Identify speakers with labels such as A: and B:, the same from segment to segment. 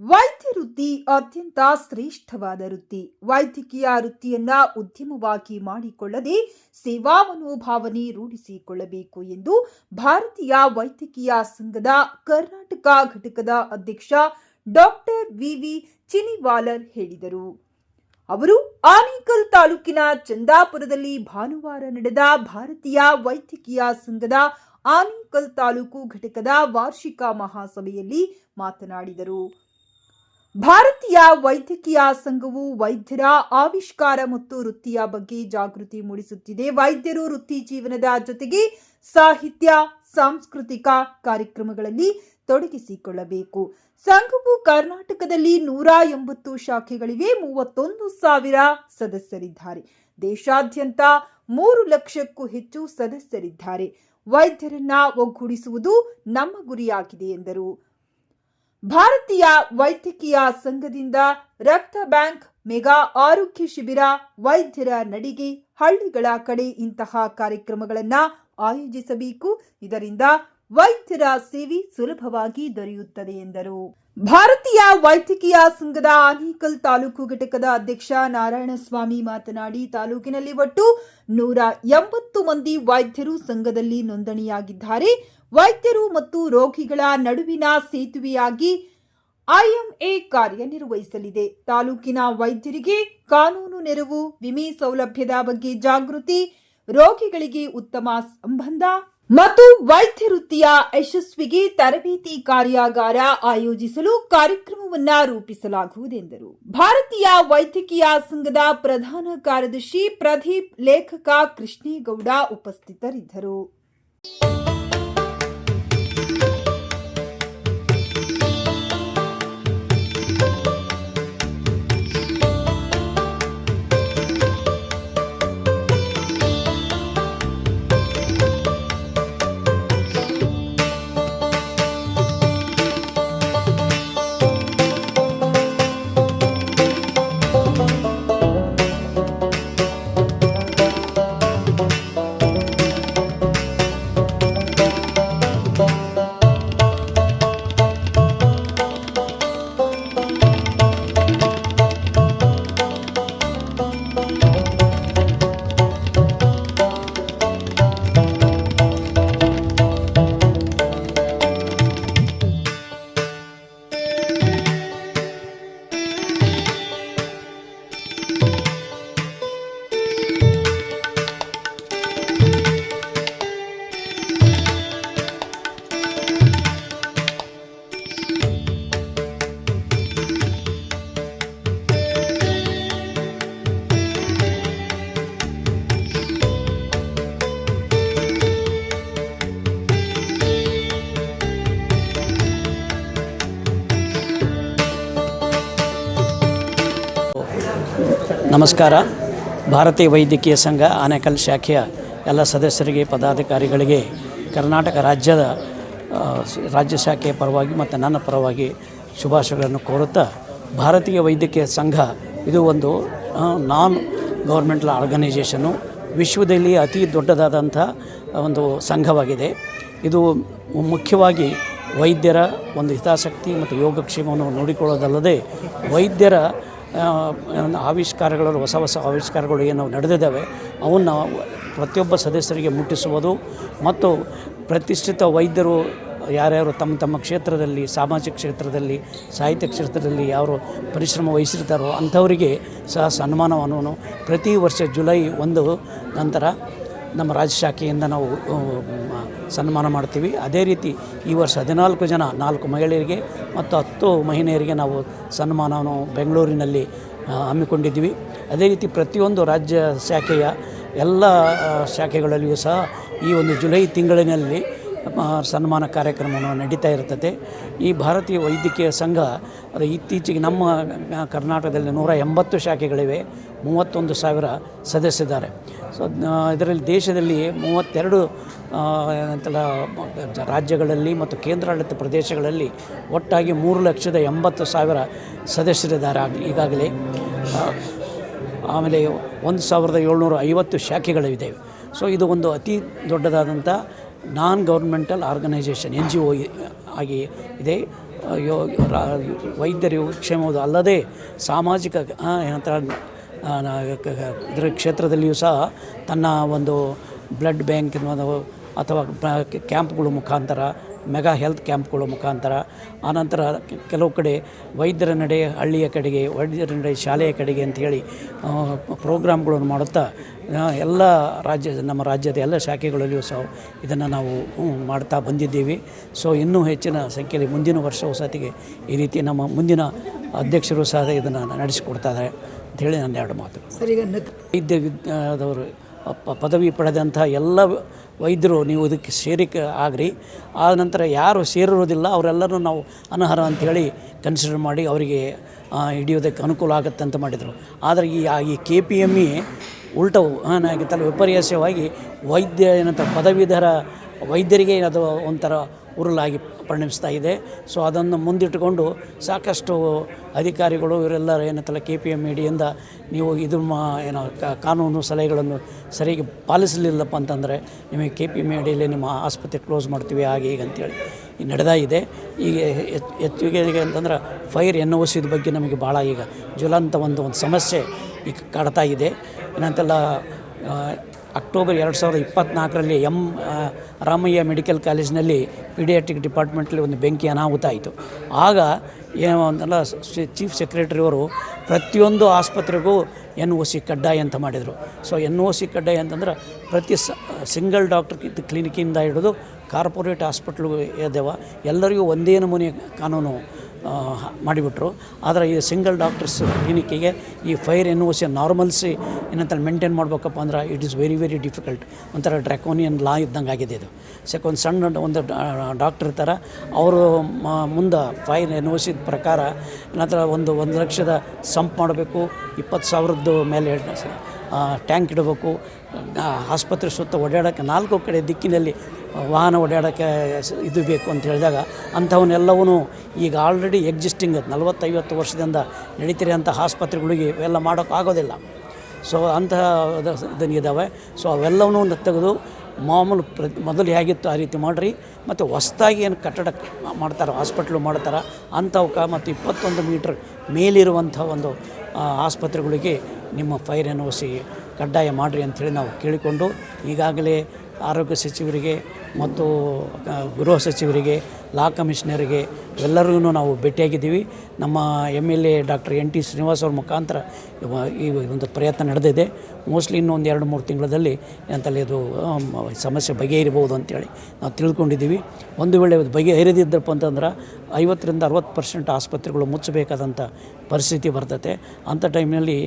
A: ವೈದ್ಯ ವೃತ್ತಿ ಅತ್ಯಂತ ಶ್ರೇಷ್ಠವಾದ ವೃತ್ತಿ. ವೈದ್ಯಕೀಯ ವೃತ್ತಿಯನ್ನ ಉದ್ಯಮವಾಗಿ ಮಾಡಿಕೊಳ್ಳದೆ ಸೇವಾ ಮನೋಭಾವನೆ ರೂಢಿಸಿಕೊಳ್ಳಬೇಕು ಎಂದು ಭಾರತೀಯ ವೈದ್ಯಕೀಯ ಸಂಘದ ಕರ್ನಾಟಕ ಘಟಕದ ಅಧ್ಯಕ್ಷ ಡಾಕ್ಟರ್ ವಿವಿ ಚಿನಿವಾಲರ್ ಹೇಳಿದರು. ಅವರು ಆನೇಕಲ್ ತಾಲೂಕಿನ ಚಂದಾಪುರದಲ್ಲಿ ಭಾನುವಾರ ನಡೆದ ಭಾರತೀಯ ವೈದ್ಯಕೀಯ ಸಂಘದ ಆನೇಕಲ್ ತಾಲೂಕು ಘಟಕದ ವಾರ್ಷಿಕ ಮಹಾಸಭೆಯಲ್ಲಿ ಮಾತನಾಡಿದರು. ಭಾರತೀಯ ವೈದ್ಯಕೀಯ ಸಂಘವು ವೈದ್ಯರ ಆವಿಷ್ಕಾರ ಮತ್ತು ವೃತ್ತಿಯ ಬಗ್ಗೆ ಜಾಗೃತಿ ಮೂಡಿಸುತ್ತಿದೆ. ವೈದ್ಯರು ವೃತ್ತಿ ಜೀವನದ ಜೊತೆಗೆ ಸಾಹಿತ್ಯ, ಸಾಂಸ್ಕೃತಿಕ ಕಾರ್ಯಕ್ರಮಗಳಲ್ಲಿ ತೊಡಗಿಸಿಕೊಳ್ಳಬೇಕು. ಸಂಘವು ಕರ್ನಾಟಕದಲ್ಲಿ ನೂರ ಎಂಬತ್ತು ಶಾಖೆಗಳಿವೆ. ಮೂವತ್ತೊಂದು ಸಾವಿರ ಸದಸ್ಯರಿದ್ದಾರೆ. ದೇಶಾದ್ಯಂತ ಮೂರು ಲಕ್ಷಕ್ಕೂ ಹೆಚ್ಚು ಸದಸ್ಯರಿದ್ದಾರೆ. ವೈದ್ಯರನ್ನ ಒಗ್ಗೂಡಿಸುವುದು ನಮ್ಮ ಗುರಿಯಾಗಿದೆ ಎಂದರು. ಭಾರತೀಯ ವೈದ್ಯಕೀಯ ಸಂಘದಿಂದ ರಕ್ತ ಬ್ಯಾಂಕ್ ಮೆಗಾ ಆರೋಗ್ಯ ಶಿಬಿರ ವೈದ್ಯರ ನಡಿಗೆ ಹಳ್ಳಿಗಳ ಕಡೆ ಇಂತಹ ಕಾರ್ಯಕ್ರಮಗಳನ್ನು ಆಯೋಜಿಸಬೇಕು. ಇದರಿಂದ ವೈದ್ಯರ ಸೇವೆ ಸುಲಭವಾಗಿ ದೊರೆಯುತ್ತದೆ ಎಂದರು. ಭಾರತೀಯ ವೈದ್ಯಕೀಯ ಸಂಘದ ಆನೇಕಲ್ ತಾಲೂಕು ಘಟಕದ ಅಧ್ಯಕ್ಷ ನಾರಾಯಣಸ್ವಾಮಿ ಮಾತನಾಡಿ, ತಾಲೂಕಿನಲ್ಲಿ ಒಟ್ಟು ನೂರ ಎಂಬತ್ತು ಮಂದಿ ವೈದ್ಯರು ಸಂಘದಲ್ಲಿ ನೋಂದಣಿಯಾಗಿದ್ದಾರೆ. ವೈದ್ಯರು ಮತ್ತು ರೋಗಿಗಳ ನಡುವಿನ ಸೇತುವೆಯಾಗಿ ಐಎಂಎ ಕಾರ್ಯನಿರ್ವಹಿಸಲಿದೆ. ತಾಲೂಕಿನ ವೈದ್ಯರಿಗೆ ಕಾನೂನು ನೆರವು, ವಿಮೆ ಸೌಲಭ್ಯದ ಬಗ್ಗೆ ಜಾಗೃತಿ, ರೋಗಿಗಳಿಗೆ ಉತ್ತಮ ಸಂಬಂಧ ಮತ್ತು ವೈದ್ಯ ವೃತ್ತಿಯ ಯಶಸ್ವಿಗೆ ತರಬೇತಿ ಕಾರ್ಯಾಗಾರ ಆಯೋಜಿಸಲು ಕಾರ್ಯಕ್ರಮವನ್ನ ರೂಪಿಸಲಾಗುವುದೆಂದರು ಭಾರತೀಯ ವೈದ್ಯಕೀಯ ಸಂಘದ ಪ್ರಧಾನ ಕಾರ್ಯದರ್ಶಿ ಪ್ರದೀಪ್ ಲೇಖಕ ಕೃಷ್ಣೇಗೌಡ ಉಪಸ್ಥಿತರಿದ್ದರು.
B: ನಮಸ್ಕಾರ. ಭಾರತೀಯ ವೈದ್ಯಕೀಯ ಸಂಘ ಆನೇಕಲ್ ಶಾಖೆಯ ಎಲ್ಲ ಸದಸ್ಯರಿಗೆ, ಪದಾಧಿಕಾರಿಗಳಿಗೆ, ಕರ್ನಾಟಕ ರಾಜ್ಯದ ರಾಜ್ಯ ಶಾಖೆಯ ಪರವಾಗಿ ಮತ್ತು ನನ್ನ ಪರವಾಗಿ ಶುಭಾಶಯಗಳನ್ನು ಕೋರುತ್ತಾ, ಭಾರತೀಯ ವೈದ್ಯಕೀಯ ಸಂಘ ಇದು ಒಂದು ನಾನ್ ಗೌರ್ಮೆಂಟಲ್ ಆರ್ಗನೈಜೇಷನ್ನು ವಿಶ್ವದಲ್ಲಿ ಅತಿ ದೊಡ್ಡದಾದಂಥ ಒಂದು ಸಂಘವಾಗಿದೆ. ಇದು ಮುಖ್ಯವಾಗಿ ವೈದ್ಯರ ಒಂದು ಹಿತಾಸಕ್ತಿ ಮತ್ತು ಯೋಗಕ್ಷೇಮವನ್ನು ನೋಡಿಕೊಳ್ಳೋದಲ್ಲದೆ ವೈದ್ಯರ ಆ, ಆವಿಷ್ಕಾರಗಳು ಹೊಸ ಹೊಸ ಆವಿಷ್ಕಾರಗಳು ಏನು ನಡೆದಿದ್ದಾವೆ ಅವನ್ನು ಪ್ರತಿಯೊಬ್ಬ ಸದಸ್ಯರಿಗೆ ಮುಟ್ಟಿಸುವುದು ಮತ್ತು ಪ್ರತಿಷ್ಠಿತ ವೈದ್ಯರು ಯಾರ್ಯಾರು ತಮ್ಮ ತಮ್ಮ ಕ್ಷೇತ್ರದಲ್ಲಿ ಸಾಮಾಜಿಕ ಕ್ಷೇತ್ರದಲ್ಲಿ ಸಾಹಿತ್ಯ ಕ್ಷೇತ್ರದಲ್ಲಿ ಯಾರು ಪರಿಶ್ರಮ ವಹಿಸಿರ್ತಾರೋ ಅಂಥವರಿಗೆ ಸಹ ಸನ್ಮಾನವನ್ನು ಪ್ರತಿ ವರ್ಷ ಜುಲೈ ಒಂದು ನಂತರ ನಮ್ಮ ರಾಜ್ಯ ಶಾಖೆಯಿಂದ ನಾವು ಸನ್ಮಾನ ಮಾಡ್ತೀವಿ. ಅದೇ ರೀತಿ ಈ ವರ್ಷ ಹದಿನಾಲ್ಕು ಜನ, ನಾಲ್ಕು ಮಹಿಳೆಯರಿಗೆ ಮತ್ತು ಹತ್ತು ಮಹಿಳೆಯರಿಗೆ ನಾವು ಸನ್ಮಾನವನ್ನು ಬೆಂಗಳೂರಿನಲ್ಲಿ ಹಮ್ಮಿಕೊಂಡಿದ್ವಿ ಅದೇ ರೀತಿ ಪ್ರತಿಯೊಂದು ರಾಜ್ಯ ಶಾಖೆಯ ಎಲ್ಲ ಶಾಖೆಗಳಲ್ಲಿಯೂ ಸಹ ಈ ಒಂದು ಜುಲೈ ತಿಂಗಳಿನಲ್ಲಿ ಸನ್ಮಾನ ಕಾರ್ಯಕ್ರಮವನ್ನು ನಡೀತಾ ಇರ್ತದೆ. ಈ ಭಾರತೀಯ ವೈದ್ಯಕೀಯ ಸಂಘ, ಅದು ಇತ್ತೀಚೆಗೆ ನಮ್ಮ ಕರ್ನಾಟಕದಲ್ಲಿ ನೂರ ಎಂಬತ್ತು ಶಾಖೆಗಳಿವೆ. ಮೂವತ್ತೊಂದು ಸಾವಿರ ಸದಸ್ಯರಿದ್ದಾರೆ. ಸೊ ಇದರಲ್ಲಿ ದೇಶದಲ್ಲಿ ಮೂವತ್ತೆರಡು ಏನಂತಲ್ಲ ರಾಜ್ಯಗಳಲ್ಲಿ ಮತ್ತು ಕೇಂದ್ರಾಡಳಿತ ಪ್ರದೇಶಗಳಲ್ಲಿ ಒಟ್ಟಾಗಿ ಮೂರು ಲಕ್ಷದ ಎಂಬತ್ತು ಸಾವಿರ ಸದಸ್ಯರಿದ್ದಾರೆ ಈಗಾಗಲೇ. ಆಮೇಲೆ ಒಂದು ಸಾವಿರದ ಏಳ್ನೂರ ಐವತ್ತು ಶಾಖೆಗಳಿದ್ದೇವೆ ಸೊ, ಇದು ಒಂದು ಅತಿ ದೊಡ್ಡದಾದಂಥ non governmental organisation N G O ಆಗಿ ಇದೆ. ಯೋ ವೈದ್ಯರು ವೈದ್ಯರ ಅಲ್ಲದೆ ಸಾಮಾಜಿಕ ಇದರ ಕ್ಷೇತ್ರದಲ್ಲಿಯೂ ಸಹ ತನ್ನ ಒಂದು ಬ್ಲಡ್ ಬ್ಯಾಂಕ್ ಅಥವಾ ಕ್ಯಾಂಪ್ಗಳ ಮುಖಾಂತರ ಮೆಗಾ ಹೆಲ್ತ್ ಕ್ಯಾಂಪ್ಗಳ ಮುಖಾಂತರ. ಆನಂತರ ಕೆಲವು ಕಡೆ ವೈದ್ಯರ ನಡೆ ಹಳ್ಳಿಯ ಕಡೆಗೆ ವೈದ್ಯರ ನಡೆ ಶಾಲೆಯ ಕಡೆಗೆ ಅಂಥೇಳಿ ಪ್ರೋಗ್ರಾಮ್ಗಳನ್ನು ಮಾಡುತ್ತಾ ಎಲ್ಲ ರಾಜ್ಯ ನಮ್ಮ ರಾಜ್ಯದ ಎಲ್ಲ ಶಾಖೆಗಳಲ್ಲಿಯೂ ಸಹ ಇದನ್ನು ನಾವು ಮಾಡ್ತಾ ಬಂದಿದ್ದೀವಿ. ಸೊ ಇನ್ನೂ ಹೆಚ್ಚಿನ ಸಂಖ್ಯೆಯಲ್ಲಿ ಮುಂದಿನ ವರ್ಷ ಹೊಸತಿಗೆ ಈ ರೀತಿ ನಮ್ಮ ಮುಂದಿನ ಅಧ್ಯಕ್ಷರು ಸಹ ಇದನ್ನು ನಡೆಸಿಕೊಡ್ತಾರೆ ಅಂಥೇಳಿ ನನ್ನ ಎರಡು ಮಾತು.
A: ಸರ್ ಈಗ
B: ವೈದ್ಯ ವಿದ್ಯಾದವರು ಪದವಿ ಪಡೆದಂಥ ಎಲ್ಲ ವೈದ್ಯರು ನೀವು ಇದಕ್ಕೆ ಸೇರಿಕ ಆಗ್ರಿ. ಆ ನಂತರ ಯಾರು ಸೇರಿರೋದಿಲ್ಲ ಅವರೆಲ್ಲರೂ ನಾವು ಅನರ್ಹ ಅಂಥೇಳಿ ಕನ್ಸಿಡರ್ ಮಾಡಿ ಅವರಿಗೆ ಹಿಡಿಯೋದಕ್ಕೆ ಅನುಕೂಲ ಆಗುತ್ತೆ ಅಂತ ಮಾಡಿದರು. ಆದರೆ ಈ ಈ ಕೆ ಪಿ ಎಂ ಇ ಉಲ್ಟವು ಏನಾಗಿತ್ತಲ್ಲ ವಿಪರ್ಯಾಸವಾಗಿ ವೈದ್ಯ ಏನಂತ ಪದವೀಧರ ವೈದ್ಯರಿಗೆ ಅದು ಒಂಥರ ಉರುಲಾಗಿ ಪರಿಣಮಿಸ್ತಾ ಇದೆ. ಸೊ ಅದನ್ನು ಮುಂದಿಟ್ಟುಕೊಂಡು ಸಾಕಷ್ಟು ಅಧಿಕಾರಿಗಳು ಇವರೆಲ್ಲರೂ ಏನಂತಲ್ಲ ಕೆ ಪಿ ಎಂ ಇಡಿಯಿಂದ ನೀವು ಇದು ಮಾ, ಏನೋ ಕಾನೂನು ಸಲಹೆಗಳನ್ನು ಸರಿಯಾಗಿ ಪಾಲಿಸಲಿಲ್ಲಪ್ಪ ಅಂತಂದರೆ ನಿಮಗೆ ಕೆ ಪಿ ಎಂ ಇಡಿಯಲ್ಲಿ ನಿಮ್ಮ ಆಸ್ಪತ್ರೆ ಕ್ಲೋಸ್ ಮಾಡ್ತೀವಿ, ಹಾಗೆ ಈಗ ಅಂತೇಳಿ. ನಡೆದಾ ಇದೆ. ಈಗ ಹೆಚ್ಚು ಹೆಚ್ಚಿಗೆ ಅಂತಂದ್ರೆ ಫೈರ್ ಎನ್ ಒ ಸಿದ ಬಗ್ಗೆ ನಮಗೆ ಭಾಳ ಈಗ ಜ್ವಲಂತ ಒಂದು ಒಂದು ಸಮಸ್ಯೆ ಈಗ ಕಾಡ್ತಾ ಇದೆ. ಏನಂತೆಲ್ಲ ಅಕ್ಟೋಬರ್ ಎರಡು ಸಾವಿರದ ಇಪ್ಪತ್ತ್ನಾಲ್ಕರಲ್ಲಿ ಎಂ ರಾಮಯ್ಯ ಮೆಡಿಕಲ್ ಕಾಲೇಜಿನಲ್ಲಿ ಪೀಡಿಯಾಟ್ರಿಕ್ ಡಿಪಾರ್ಟ್ಮೆಂಟಲ್ಲಿ ಒಂದು ಬೆಂಕಿ ಅನಾಹುತ ಆಯಿತು. ಆಗ ಏನೋ ಒಂದಲ್ಲ ಚೀಫ್ ಸೆಕ್ರೆಟರಿಯವರು ಪ್ರತಿಯೊಂದು ಆಸ್ಪತ್ರೆಗೂ ಎನ್ ಒ ಸಿ ಕಡ್ಡಾಯ ಅಂತ ಮಾಡಿದರು. ಸೊ ಎನ್ ಒ ಸಿ ಕಡ್ಡಾಯ ಅಂತಂದ್ರೆ ಪ್ರತಿ ಸಿಂಗಲ್ ಡಾಕ್ಟರ್ ಕ್ಲಿನಿಕಿಂದ ಹಿಡಿದು ಕಾರ್ಪೊರೇಟ್ ಹಾಸ್ಪಿಟ್ಲ್ಗೂ ಇದ್ದೇವೆ ಎಲ್ಲರಿಗೂ ಒಂದೇ ನಮೂನೆ ಕಾನೂನು. ಮಾಡಿಬಿಟ್ರು. ಆದರೆ ಈ ಸಿಂಗಲ್ ಡಾಕ್ಟರ್ಸ್ ಕ್ಲಿನಿಕ್ಕಿಗೆ ಈ fire N O C normalcy ಏನಂತ ಮೇಂಟೈನ್ ಮಾಡಬೇಕಪ್ಪ ಅಂದ್ರೆ it is very very difficult ಒಂಥರ ಡ್ರ್ಯಾಕೋನಿಯನ್ ಲಾ ಇದ್ದಂಗೆ ಆಗಿದೆ ಇದು. ಸೆಕ್ ಒಂದು ಸಣ್ಣ ಒಂದು ಡಾಕ್ಟರ್ ಇರ್ತಾರೆ ಅವರು ಮುಂದೆ ಫೈರ್ ಎನ್ ಒ ಸಿ ಪ್ರಕಾರ ಏನಂತ ಒಂದು ಒಂದು ಲಕ್ಷದ ಸಂಪ್ ಮಾಡಬೇಕು, ಇಪ್ಪತ್ತು ಸಾವಿರದ್ದು ಮೇಲೆ ಟ್ಯಾಂಕ್ ಇಡಬೇಕು. ಆಸ್ಪತ್ರೆ ಸುತ್ತ ಓಡಾಡೋಕ್ಕೆ ನಾಲ್ಕು ಕಡೆ ದಿಕ್ಕಿನಲ್ಲಿ ವಾಹನ ಓಡಾಡೋಕ್ಕೆ ಇದು ಬೇಕು ಅಂತ ಹೇಳಿದಾಗ ಅಂಥವನ್ನೆಲ್ಲವೂ ಈಗ ಆಲ್ರೆಡಿ ಎಕ್ಸಿಸ್ಟಿಂಗ್ ನಲವತ್ತೈವತ್ತು ವರ್ಷದಿಂದ ನಡೀತಿರೋಂಥ ಆಸ್ಪತ್ರೆಗಳಿಗೆ ಇವೆಲ್ಲ ಮಾಡೋಕ್ಕಾಗೋದಿಲ್ಲ ಸೊ ಅಂತಹ ಇದನ್ನು ಇದ್ದಾವೆ ಸೊ ಅವೆಲ್ಲವನ್ನೂ ತೆಗೆದು ಮಾಮೂಲು ಪ್ರ, ಮೊದಲು ಹೇಗಿತ್ತು ಆ ರೀತಿ ಮಾಡಿರಿ. ಮತ್ತು ಹೊಸ್ದಾಗಿ ಏನು ಕಟ್ಟಡ ಮಾಡ್ತಾರೆ ಹಾಸ್ಪಿಟ್ಲು ಮಾಡ್ತಾರೆ ಅಂಥವಕ್ಕೆ ಮತ್ತು ಇಪ್ಪತ್ತೊಂದು ಮೀಟ್ರ್ ಮೇಲಿರುವಂಥ ಒಂದು ಆಸ್ಪತ್ರೆಗಳಿಗೆ ನಿಮ್ಮ ಫೈರ್ ಎನ್ ಒ ಸಿ ಕಡ್ಡಾಯ ಮಾಡಿರಿ ಅಂಥೇಳಿ ನಾವು ಕೇಳಿಕೊಂಡು ಈಗಾಗಲೇ ಆರೋಗ್ಯ ಸಚಿವರಿಗೆ ಮತ್ತು ಗೃಹ ಸಚಿವರಿಗೆ ಲಾ ಕಮಿಷನರಿಗೆ ಎಲ್ಲರಿಗೂ ನಾವು ಭೇಟಿಯಾಗಿದ್ದೀವಿ. ನಮ್ಮ M L A doctor N T Srinivas ಅವ್ರ ಮುಖಾಂತರ ಈ ಒಂದು ಪ್ರಯತ್ನ ನಡೆದಿದೆ. ಮೋಸ್ಟ್ಲಿ ಇನ್ನೊಂದು ಎರಡು, ಮೂರು ತಿಂಗಳಲ್ಲಿ ಅಂತಲ್ಲಿ ಇದು ಸಮಸ್ಯೆ ಬಗೆಹರಿಬೋದು ಅಂತೇಳಿ ನಾವು ತಿಳ್ಕೊಂಡಿದ್ದೀವಿ. ಒಂದು ವೇಳೆ ಬಗೆಹರಿದಿದ್ದಪ್ಪ ಅಂತಂದ್ರೆ ಐವತ್ತರಿಂದ ಅರವತ್ತು ಪರ್ಸೆಂಟ್ ಆಸ್ಪತ್ರೆಗಳು ಮುಚ್ಚಬೇಕಾದಂಥ ಪರಿಸ್ಥಿತಿ ಬರ್ತದೆ ಅಂಥ ಟೈಮ್ನಲ್ಲಿ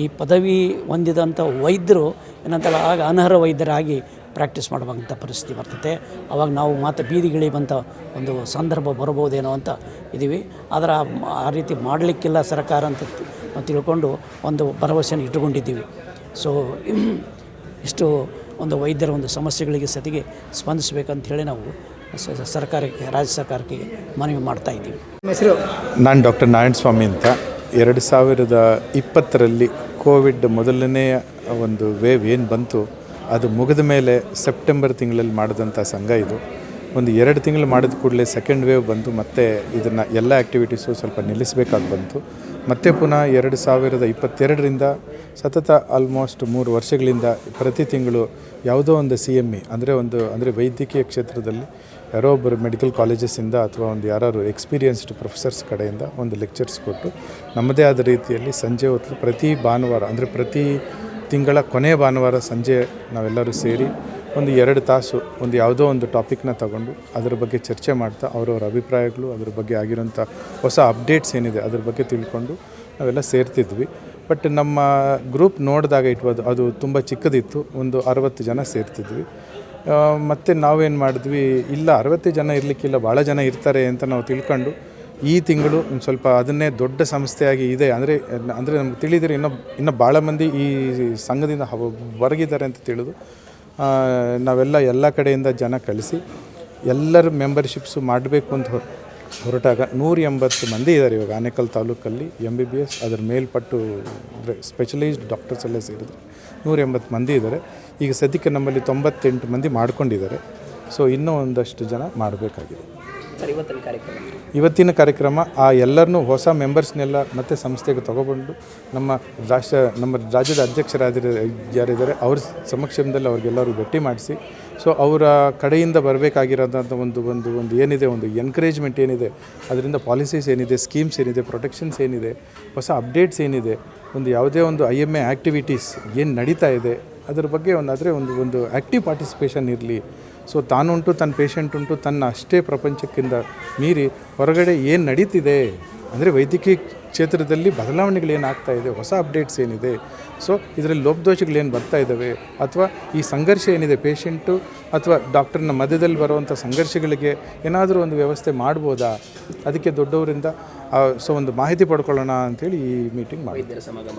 B: ಈ ಪದವಿ ಹೊಂದಿದಂಥ ವೈದ್ಯರು ಏನಂತಲ್ಲ, ಆಗ ಅನರ್ಹ ವೈದ್ಯರಾಗಿ ಪ್ರಾಕ್ಟೀಸ್ ಮಾಡುವಂಥ ಪರಿಸ್ಥಿತಿ ಬರ್ತದೆ ಅವಾಗ ನಾವು ಮಾತ್ರ ಬೀದಿಗಿಳಿಯುವಂಥ ಒಂದು ಸಂದರ್ಭ ಬರ್ಬೋದೇನೋ ಅಂತ ಇದ್ದೀವಿ. ಆದರೆ ಆ- ರೀತಿ ಮಾಡಲಿಕ್ಕಿಲ್ಲ ಸರ್ಕಾರ ಅಂತ ತಿಳ್ಕೊಂಡು ಒಂದು ಭರವಸೆಯನ್ನು ಇಟ್ಟುಕೊಂಡಿದ್ದೀವಿ. ಸೊ ಇಷ್ಟು ಒಂದು ವೈದ್ಯರ ಒಂದು ಸಮಸ್ಯೆಗಳಿಗೆ ಸತಿಗೆ ಸ್ಪಂದಿಸಬೇಕಂತ ಹೇಳಿ ನಾವು ಸರ್ಕಾರಕ್ಕೆ ರಾಜ್ಯ ಸರ್ಕಾರಕ್ಕೆ ಮನವಿ ಮಾಡ್ತಾ ಇದ್ದೀವಿ.
A: ನಿಮ್ಮ ಹೆಸರು?
C: ನಾನು ಡಾಕ್ಟರ್ ನಾರಾಯಣ ಸ್ವಾಮಿ ಅಂತ. ಎರಡು ಸಾವಿರದ ಇಪ್ಪತ್ತರಲ್ಲಿ ಕೋವಿಡ್ ಮೊದಲನೆಯ ಒಂದು ವೇವ್ ಏನು ಬಂತು? ಅದು ಮುಗಿದ ಮೇಲೆ ಸೆಪ್ಟೆಂಬರ್ ತಿಂಗಳಲ್ಲಿ ಮಾಡಿದಂಥ ಸಂಘ ಇದು. ಒಂದು ಎರಡು ತಿಂಗಳು ಮಾಡಿದ ಕೂಡಲೇ ಸೆಕೆಂಡ್ ವೇವ್ ಬಂತು ಮತ್ತೆ ಇದನ್ನು ಎಲ್ಲ ಆ್ಯಕ್ಟಿವಿಟೀಸು ಸ್ವಲ್ಪ ನಿಲ್ಲಿಸಬೇಕಾಗಿ ಬಂತು. ಮತ್ತೆ ಪುನಃ ಎರಡು ಸಾವಿರದ ಇಪ್ಪತ್ತೆರಡರಿಂದ ಸತತ ಆಲ್ಮೋಸ್ಟ್ ಮೂರು ವರ್ಷಗಳಿಂದ ಪ್ರತಿ ತಿಂಗಳು ಯಾವುದೋ ಒಂದು ಸಿ ಎಂ ಇ ಅಂದರೆ ಒಂದು, ಅಂದರೆ ವೈದ್ಯಕೀಯ ಕ್ಷೇತ್ರದಲ್ಲಿ ಯಾರೋ ಒಬ್ಬರು ಮೆಡಿಕಲ್ ಕಾಲೇಜಸ್ಸಿಂದ ಅಥವಾ ಒಂದು ಯಾರು ಎಕ್ಸ್ಪೀರಿಯನ್ಸ್ಡ್ ಪ್ರೊಫೆಸರ್ಸ್ ಕಡೆಯಿಂದ ಒಂದು ಲೆಕ್ಚರ್ಸ್ ಕೊಟ್ಟು ನಮ್ಮದೇ ಆದ ರೀತಿಯಲ್ಲಿ ಸಂಜೆ ಹೊತ್ತು ಪ್ರತಿ ಭಾನುವಾರ, ಅಂದರೆ ಪ್ರತಿ ತಿಂಗಳ ಕೊನೆಯ ಭಾನುವಾರ ಸಂಜೆ ನಾವೆಲ್ಲರೂ ಸೇರಿ ಒಂದು ಎರಡು ತಾಸು ಒಂದು ಯಾವುದೋ ಒಂದು ಟಾಪಿಕ್ನ ತಗೊಂಡು ಅದರ ಬಗ್ಗೆ ಚರ್ಚೆ ಮಾಡ್ತಾ ಅವರವರ ಅಭಿಪ್ರಾಯಗಳು, ಅದ್ರ ಬಗ್ಗೆ ಆಗಿರೋಂಥ ಹೊಸ ಅಪ್ಡೇಟ್ಸ್ ಏನಿದೆ ಅದ್ರ ಬಗ್ಗೆ ತಿಳ್ಕೊಂಡು ನಾವೆಲ್ಲ ಸೇರ್ತಿದ್ವಿ. ಬಟ್ ನಮ್ಮ ಗ್ರೂಪ್ ನೋಡಿದಾಗ ಇಟ್ ವಾಸ್ ಅದು ತುಂಬ ಚಿಕ್ಕದಿತ್ತು, ಒಂದು ಅರವತ್ತು ಜನ ಸೇರ್ತಿದ್ವಿ. ಮತ್ತೆ ನಾವೇನು ಮಾಡಿದ್ವಿ, ಇಲ್ಲ ಅರವತ್ತು ಜನ ಇರಲಿಕ್ಕಿಲ್ಲ, ಭಾಳ ಜನ ಇರ್ತಾರೆ ಅಂತ ನಾವು ತಿಳ್ಕೊಂಡು ಈ ತಿಂಗಳು ಒಂದು ಸ್ವಲ್ಪ ಅದನ್ನೇ ದೊಡ್ಡ ಸಂಸ್ಥೆಯಾಗಿ ಇದೆ. ಅಂದರೆ ಅಂದರೆ ನಮ್ಗೆ ತಿಳಿದಿರಿ ಇನ್ನೂ ಇನ್ನೂ ಭಾಳ ಮಂದಿ ಈ ಸಂಘದಿಂದ ಹೊರಗಿದ್ದಾರೆ ಅಂತ ತಿಳಿದು ನಾವೆಲ್ಲ ಎಲ್ಲ ಕಡೆಯಿಂದ ಜನ ಕಳಿಸಿ ಎಲ್ಲರ ಮೆಂಬರ್ಶಿಪ್ಸು ಮಾಡಬೇಕು ಅಂತ ಹೊರ, ಹೊರಟಾಗ ನೂರ ಎಂಬತ್ತು ಮಂದಿ ಇದ್ದಾರೆ ಇವಾಗ. ಆನೇಕಲ್ ತಾಲೂಕಲ್ಲಿ ಎಂ ಬಿ ಬಿ ಎಸ್ ಅದರ ಮೇಲ್ಪಟ್ಟು ಅಂದರೆ ಸ್ಪೆಷಲೈಸ್ಡ್ ಡಾಕ್ಟರ್ಸ್ ಎಲ್ಲ ಸೇರಿದ್ರು ನೂರ ಎಂಬತ್ತು ಮಂದಿ ಇದ್ದಾರೆ ಈಗ ಸದ್ಯಕ್ಕೆ ನಮ್ಮಲ್ಲಿ ತೊಂಬತ್ತೆಂಟು ಮಂದಿ ಮಾಡ್ಕೊಂಡಿದ್ದಾರೆ. ಸೊ ಇನ್ನೂ ಒಂದಷ್ಟು ಜನ ಮಾಡಬೇಕಾಗಿದೆ.
B: ಇವತ್ತಿನ ಕಾರ್ಯಕ್ರಮ?
C: ಆ ಎಲ್ಲರನ್ನೂ ಹೊಸ ಮೆಂಬರ್ಸ್ನೆಲ್ಲ ಮತ್ತೆ ಸಂಸ್ಥೆಗೆ ತಗೊಬಂದು ನಮ್ಮ ರಾಷ್ಟ್ರ, ನಮ್ಮ ರಾಜ್ಯದ ಅಧ್ಯಕ್ಷರಾದಿರ, ಯಾರಿದ್ದಾರೆ, ಅವ್ರ ಸಮಕ್ಷಮದಲ್ಲಿ ಅವ್ರಿಗೆಲ್ಲರೂ ಭೇಟಿ ಮಾಡಿಸಿ ಸೊ ಅವರ ಕಡೆಯಿಂದ ಬರಬೇಕಾಗಿರೋದಂಥ ಒಂದು ಒಂದು ಒಂದು ಏನಿದೆ, ಒಂದು ಎನ್ಕರೇಜ್ಮೆಂಟ್ ಏನಿದೆ, ಅದರಿಂದ ಪಾಲಿಸೀಸ್ ಏನಿದೆ ಸ್ಕೀಮ್ಸ್ ಏನಿದೆ ಪ್ರೊಟೆಕ್ಷನ್ಸ್ ಏನಿದೆ, ಹೊಸ ಅಪ್ಡೇಟ್ಸ್ ಏನಿದೆ, ಒಂದು ಯಾವುದೇ ಒಂದು ಐ ಎಂ ಎ ಆ್ಯಕ್ಟಿವಿಟೀಸ್ ಏನು ನಡೀತಾ ಇದೆ, ಅದ್ರ ಬಗ್ಗೆ ಒಂದು ಆದರೆ ಒಂದು ಒಂದು ಆ್ಯಕ್ಟಿವ್ ಪಾರ್ಟಿಸಿಪೇಷನ್ ಇರಲಿ ಸೊ ತಾನುಂಟು ತನ್ನ ಪೇಷಂಟ್ ಉಂಟು ತನ್ನ ಅಷ್ಟೇ ಪ್ರಪಂಚಕ್ಕಿಂತ ಮೀರಿ ಹೊರಗಡೆ ಏನು ನಡೀತಿದೆ? ಅಂದರೆ ವೈದ್ಯಕೀಯ ಕ್ಷೇತ್ರದಲ್ಲಿ ಬದಲಾವಣೆಗಳೇನಾಗ್ತಾ ಇದೆ? ಹೊಸ ಅಪ್ಡೇಟ್ಸ್ ಏನಿದೆ? ಸೊ ಇದರಲ್ಲಿ ಲೋಪದೋಷಗಳೇನು ಬರ್ತಾ ಇದ್ದಾವೆ ಅಥವಾ ಈ ಸಂಘರ್ಷ ಏನಿದೆ? ಪೇಷಂಟು ಅಥವಾ ಡಾಕ್ಟರ್ನ ಮಧ್ಯದಲ್ಲಿ ಬರುವಂಥ ಸಂಘರ್ಷಗಳಿಗೆ ಏನಾದರೂ ಒಂದು ವ್ಯವಸ್ಥೆ ಮಾಡ್ಬೋದಾ? ಅದಕ್ಕೆ ದೊಡ್ಡವರಿಂದ ಸೊ, ಒಂದು ಮಾಹಿತಿ ಪಡ್ಕೊಳ್ಳೋಣ ಅಂತೇಳಿ ಈ ಮೀಟಿಂಗ್
B: ಮಾಡಿದ್ದೆ. ಸಮಾಗಮ